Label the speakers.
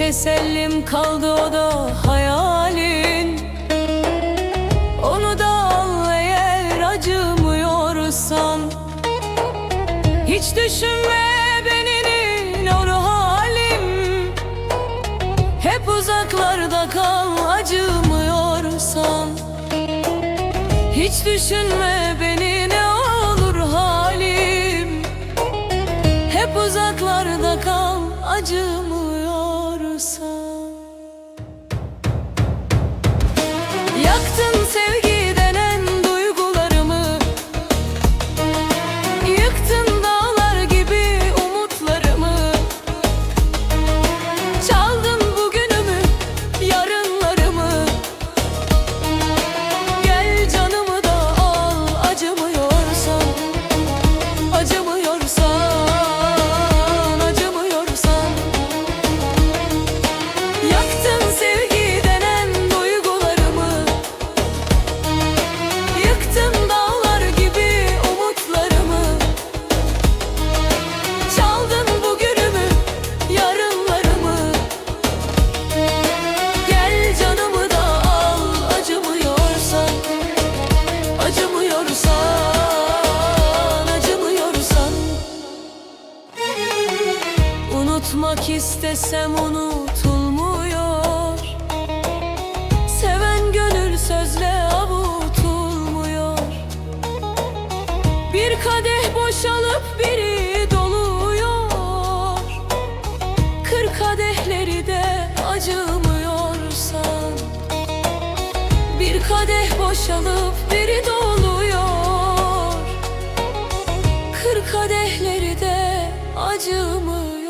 Speaker 1: tesellim kaldı o da hayalin. Onu da al eğer acımıyorsan. Hiç düşünme benim or halim. Hep uzaklarda kal acımıyorsan. Hiç düşünme beni ne olur halim. Hep uzaklarda kal acımıyorsan Yaktın sevgi Unutmak istesem unutulmuyor. Seven gönül sözle avutulmuyor. Bir kadeh boşalıp biri doluyor. Kır kadehleri de acımıyorsan. Bir kadeh boşalıp biri doluyor. Kır kadehleri de acımıyorsan